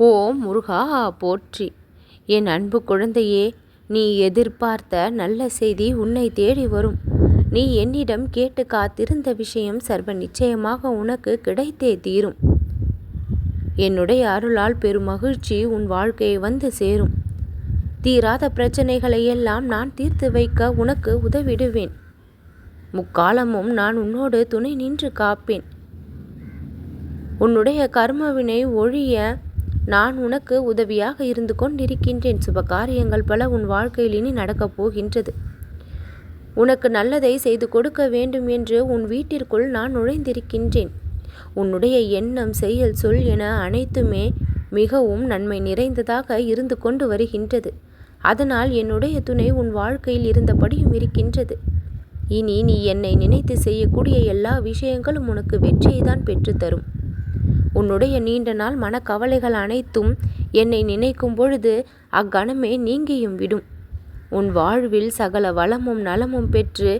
ஓ முருகா போற்றி. என் அன்பு குழந்தையே நீ எதிர்பார்த்த நல்ல செய்தி உன்னை தேடி வரும். நீ என்னிடம் கேட்டு காத்திருந்த விஷயம் சர்வ நிச்சயமாக உனக்கு கிடைத்தே தீரும். என்னுடைய அருளால் பெரும் மகிழ்ச்சி உன் வாழ்க்கையை வந்து சேரும். தீராத பிரச்சனைகளை எல்லாம் நான் தீர்த்து வைக்க உனக்கு உதவிடுவேன். முக்காலமும் நான் உன்னோடு துணை நின்று காப்பேன். உன்னுடைய கர்மவினை ஒழிய நான் உனக்கு உதவியாக இருந்து கொண்டிருக்கின்றேன். சுப காரியங்கள் பல உன் வாழ்க்கையில் இனி நடக்கப் போகின்றது. உனக்கு நல்லதை செய்து கொடுக்க வேண்டும் என்று உன் வீட்டிற்குள் நான் நுழைந்திருக்கின்றேன். உன்னுடைய எண்ணம் செயல் சொல் என அனைத்துமே மிகவும் நன்மை நிறைந்ததாக இருந்து கொண்டு வருகின்றது. அதனால் என்னுடைய துணை உன் வாழ்க்கையில் இருந்தபடியும் இருக்கின்றது. இனி நீ என்னை நினைத்து செய்யக்கூடிய எல்லா விஷயங்களும் உனக்கு வெற்றியை தான் பெற்றுத்தரும். உன்னுடைய நீண்ட நாள் மனக்கவலைகள் அனைத்தும் என்னை நினைக்கும் பொழுது அக்கணமே நீங்கியும் விடும். உன் வாழ்வில் சகல வளமும் நலமும் பெற்று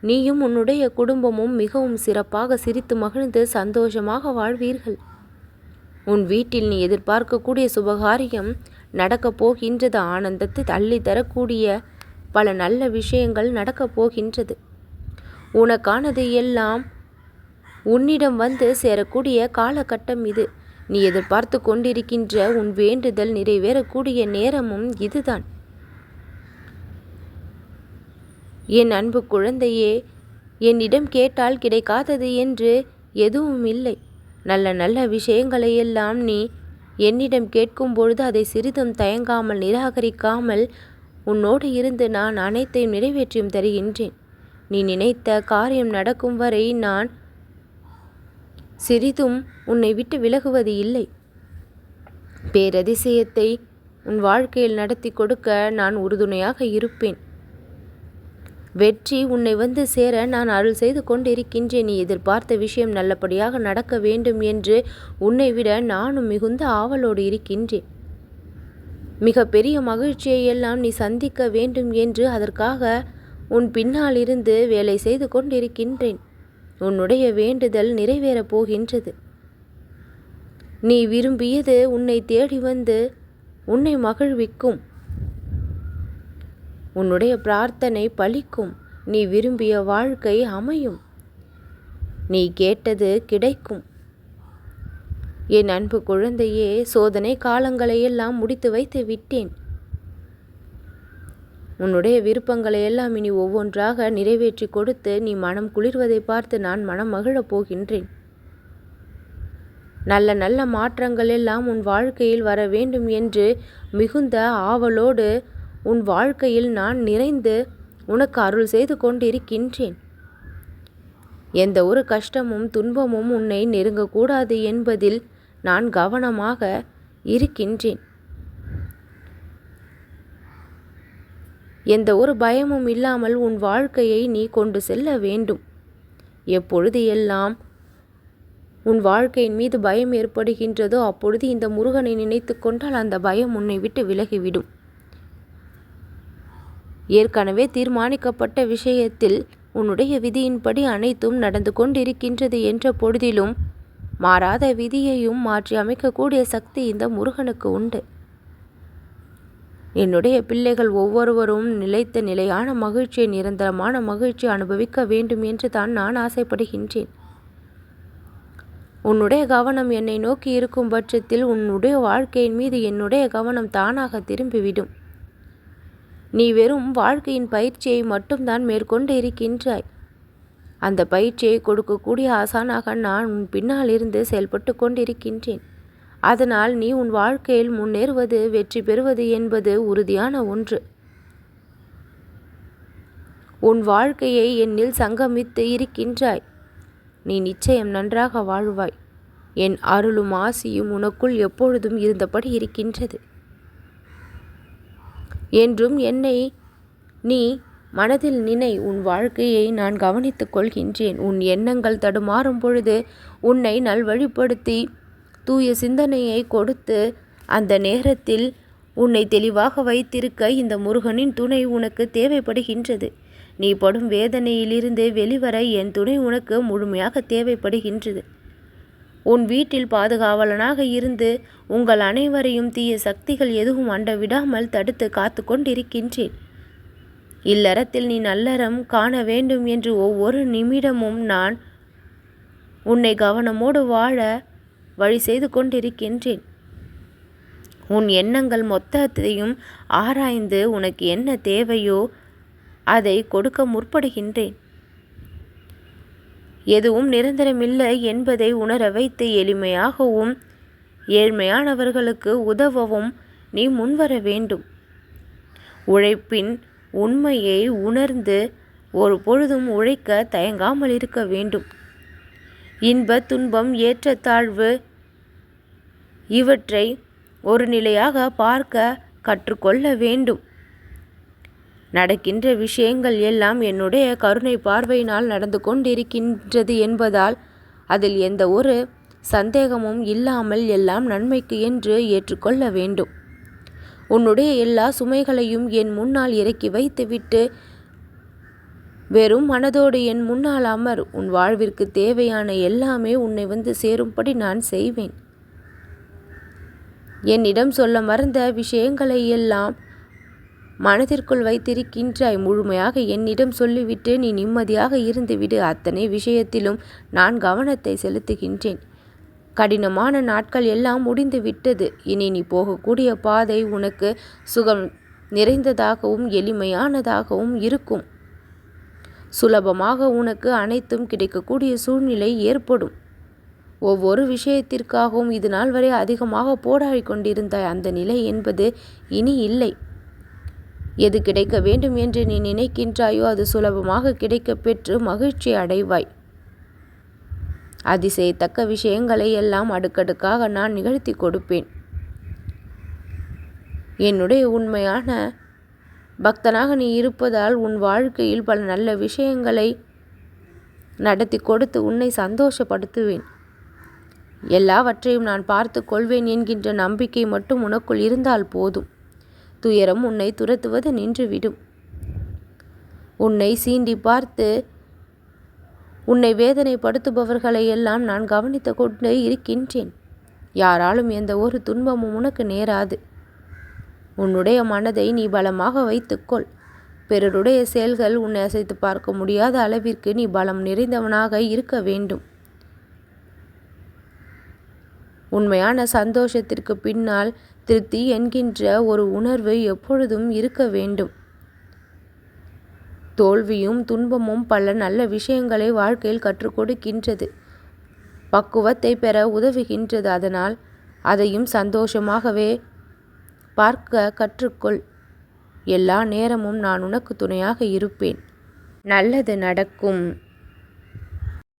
நீயும் உன்னுடைய குடும்பமும் மிகவும் சிறப்பாக சிரித்து மகிழ்ந்து சந்தோஷமாக வாழ்வீர்கள். உன் வீட்டில் நீ எதிர்பார்க்கக்கூடிய சுபகாரியம் நடக்கப் போகின்றது. ஆனந்தத்தை தள்ளி தரக்கூடிய பல நல்ல விஷயங்கள் நடக்கப் போகின்றது. உனக்கானது எல்லாம் உன்னிடம் வந்து சேரக்கூடிய காலகட்டம் இது. நீ எதிர்பார்த்து கொண்டிருக்கின்ற உன் வேண்டுதல் நிறைவேறக்கூடிய நேரமும் இதுதான். என் அன்பு குழந்தையே என்னிடம் கேட்டால் கிடைக்காதது என்று எதுவும் இல்லை. நல்ல நல்ல விஷயங்களையெல்லாம் நீ என்னிடம் கேட்கும் பொழுது அதை சிறிதும் தயங்காமல் நிராகரிக்காமல் உன்னோடு இருந்து நான் அனைத்தையும் நிறைவேற்றியும் தருகின்றேன். நீ நினைத்த காரியம் நடக்கும் வரை நான் சிறிதும் உன்னை விட்டு விலகுவது இல்லை. பேரதிசயத்தை உன் வாழ்க்கையில் நடத்தி கொடுக்க நான் உறுதுணையாக இருப்பேன். வெற்றி உன்னை வந்து சேர நான் அருள் செய்து கொண்டிருக்கின்றேன். நீ எதிர்பார்த்த விஷயம் நல்லபடியாக நடக்க வேண்டும் என்று உன்னை விட நானும் மிகுந்த ஆவலோடு இருக்கின்றேன். மிக பெரிய மகிழ்ச்சியை எல்லாம் நீ சந்திக்க வேண்டும் என்று அதற்காக உன் பின்னால் இருந்து வேலை செய்து கொண்டிருக்கின்றேன். உன்னுடைய வேண்டுதல் நிறைவேறப் போகின்றது. நீ விரும்பியது உன்னை தேடி வந்து உன்னை மகிழ்விக்கும். உன்னுடைய பிரார்த்தனை பலிக்கும். நீ விரும்பிய வாழ்க்கை அமையும். நீ கேட்டது கிடைக்கும். என் அன்பு குழந்தையே சோதனை காலங்களையெல்லாம் முடித்து வைத்து விட்டேன். உன்னுடைய விருப்பங்களை எல்லாம் இனி ஒவ்வொன்றாக நிறைவேற்றி கொடுத்து நீ மனம் குளிர்வதை பார்த்து நான் மனம் மகிழப் போகின்றேன். நல்ல நல்ல மாற்றங்கள் எல்லாம் உன் வாழ்க்கையில் வர வேண்டும் என்று மிகுந்த ஆவலோடு உன் வாழ்க்கையில் நான் நிறைந்து உனக்கு அருள் செய்து கொண்டிருக்கின்றேன். எந்த ஒரு கஷ்டமும் துன்பமும் உன்னை நெருங்கக்கூடாது என்பதில் நான் கவனமாக இருக்கின்றேன். எந்த ஒரு பயமும் இல்லாமல் உன் வாழ்க்கையை நீ கொண்டு செல்ல வேண்டும். எப்பொழுது எல்லாம் உன் வாழ்க்கையின் மீது பயம் ஏற்படுகின்றதோ அப்பொழுது இந்த முருகனை நினைத்து கொண்டால் அந்த பயம் உன்னை விட்டு விலகிவிடும். ஏற்கனவே தீர்மானிக்கப்பட்ட விஷயத்தில் உன்னுடைய விதியின்படி அனைத்தும் நடந்து கொண்டிருக்கின்றது என்ற பொழுதிலும் மாறாத விதியையும் மாற்றி அமைக்கக்கூடிய சக்தி இந்த முருகனுக்கு உண்டு. என்னுடைய பிள்ளைகள் ஒவ்வொருவரும் நிலைத்த நிலையான மகிழ்ச்சியை நிரந்தரமான மகிழ்ச்சி அனுபவிக்க வேண்டும் என்று தான் நான் ஆசைப்படுகின்றேன். உன்னுடைய கவனம் என்னை நோக்கி இருக்கும் பட்சத்தில் உன்னுடைய வாழ்க்கையின் மீது என்னுடைய கவனம் தானாக திரும்பிவிடும். நீ வெறும் வாழ்க்கையின் பயிற்சியை மட்டும்தான் மேற்கொண்டு இருக்கின்றாய். அந்த பயிற்சியை கொடுக்கக்கூடிய ஆசானாக நான் உன் பின்னால் இருந்து செயல்பட்டு கொண்டிருக்கின்றேன். அதனால் நீ உன் வாழ்க்கையில் முன்னேறுவது வெற்றி பெறுவது என்பது உறுதியான ஒன்று. உன் வாழ்க்கையை என்னில் சங்கமித்து இருக்கின்றாய். நீ நிச்சயம் நன்றாக வாழ்வாய். என் அருளும் ஆசியும் உனக்குள் எப்பொழுதும் இருந்தபடி இருக்கின்றது. என்றும் என்னை நீ மனதில் நினை உன் வாழ்க்கையை நான் கவனித்துக் கொள்கின்றேன். உன் எண்ணங்கள் தடுமாறும் பொழுது உன்னை நல்வழிப்படுத்தி தூய சிந்தனையை கொடுத்து அந்த நேரத்தில் உன்னை தெளிவாக வைத்திருக்க இந்த முருகனின் துணை உனக்கு தேவைப்படுகின்றது. நீ படும் வேதனையிலிருந்து வெளிவர என் துணை உனக்கு முழுமையாக தேவைப்படுகின்றது. உன் வீட்டில் பாதுகாவலனாக இருந்து உங்கள் அனைவரையும் தீய சக்திகள் எதுவும் அண்ட விடாமல் தடுத்து காத்து கொண்டிருக்கின்றேன் இல்லறத்தில் நீ நல்லறம் காண வேண்டும் என்று ஒவ்வொரு நிமிடமும் நான் உன்னை கவனமோடு வாழ வழி செய்து கொண்டிருக்கின்றேன். உன் எண்ணங்கள் மொத்தத்தையும் ஆராய்ந்து உனக்கு என்ன தேவையோ அதை கொடுக்க முற்படுகின்றேன். எதுவும் நிரந்தரமில்லை என்பதை உணர வைத்து எளிமையாகவும் ஏழ்மையானவர்களுக்கு உதவவும் நீ முன்வர வேண்டும். உழைப்பின் உண்மையை உணர்ந்து ஒரு பொழுதும் உழைக்க தயங்காமல் இருக்க வேண்டும். இன்ப துன்பம் ஏற்றத்தாழ்வு இவற்றை ஒரு நிலையாக பார்க்க கற்றுக்கொள்ள வேண்டும். நடக்கின்ற விஷயங்கள் எல்லாம் என்னுடைய கருணை பார்வையினால் நடந்து கொண்டிருக்கின்றது என்பதால் அதில் எந்த ஒரு சந்தேகமும் இல்லாமல் எல்லாம் நன்மைக்கு என்று ஏற்றுக்கொள்ள வேண்டும். உன்னுடைய எல்லா சுமைகளையும் என் முன்னால் இறக்கி வைத்துவிட்டு வெறும் மனதோடு என் முன்னால் அமர். உன் வாழ்விற்கு தேவையான எல்லாமே உன்னை வந்து சேரும்படி நான் செய்வேன். என்னிடம் சொல்ல மறந்த விஷயங்களை எல்லாம் மனதிற்குள் வைத்திருக்கின்றாய். முழுமையாக என்னிடம் சொல்லிவிட்டு நீ நிம்மதியாக இருந்துவிடு. அத்தனை விஷயத்திலும் நான் கவனத்தை செலுத்துகின்றேன். கடினமான நாட்கள் எல்லாம் முடிந்து விட்டது இனி நீ போகக்கூடிய பாதை உனக்கு சுகம் நிறைந்ததாகவும் எளிமையானதாகவும் இருக்கும். சுலபமாக உனக்கு அனைத்தும் கிடைக்கக்கூடிய சூழ்நிலை ஏற்படும். ஒவ்வொரு விஷயத்திற்காகவும் இது நாள் வரை அதிகமாக போராடி கொண்டிருந்தாய். அந்த நிலை என்பது இனி இல்லை. எது கிடைக்க வேண்டும் என்று நீ நினைக்கின்றாயோ அது சுலபமாக கிடைக்க பெற்று மகிழ்ச்சி அடைவாய். அதிசயத்தக்க விஷயங்களை எல்லாம் அடுக்கடுக்காக நான் நிகழ்த்தி கொடுப்பேன். என்னுடைய உண்மையான பக்தனாக நீ இருப்பதால் உன் வாழ்க்கையில் பல நல்ல விஷயங்களை நடத்தி கொடுத்து உன்னை சந்தோஷப்படுத்துவேன். எல்லாவற்றையும் நான் பார்த்து கொள்வேன் என்கின்ற நம்பிக்கை மட்டும் உனக்குள் இருந்தால் போதும். துயரம் உன்னை துரத்துவது நின்றுவிடும். உன்னை சீண்டி பார்த்து உன்னை வேதனைப்படுத்துபவர்களை எல்லாம் நான் கவனித்து கொண்டே இருக்கின்றேன். யாராலும் எந்த ஒரு துன்பமும் உனக்கு நேராது. உன்னுடைய மனதை நீ பலமாக வைத்துக்கொள் பிறருடைய செயல்கள் உன்னை அசைத்து பார்க்க முடியாத அளவிற்கு நீ பலம் நிறைந்தவனாக இருக்க வேண்டும். உண்மையான சந்தோஷத்திற்கு பின்னால் திருப்தி என்கின்ற ஒரு உணர்வு எப்பொழுதும் இருக்க வேண்டும். தோல்வியும் துன்பமும் பல நல்ல விஷயங்களை வாழ்க்கையில் கற்றுக் கொடுக்கின்றது. பக்குவத்தை பெற உதவுகின்றது. அதனால் அதையும் சந்தோஷமாகவே பார்க்க கற்றுக்கொள். எல்லா நேரமும் நான் உனக்கு துணையாக இருப்பேன். நல்லது நடக்கும்.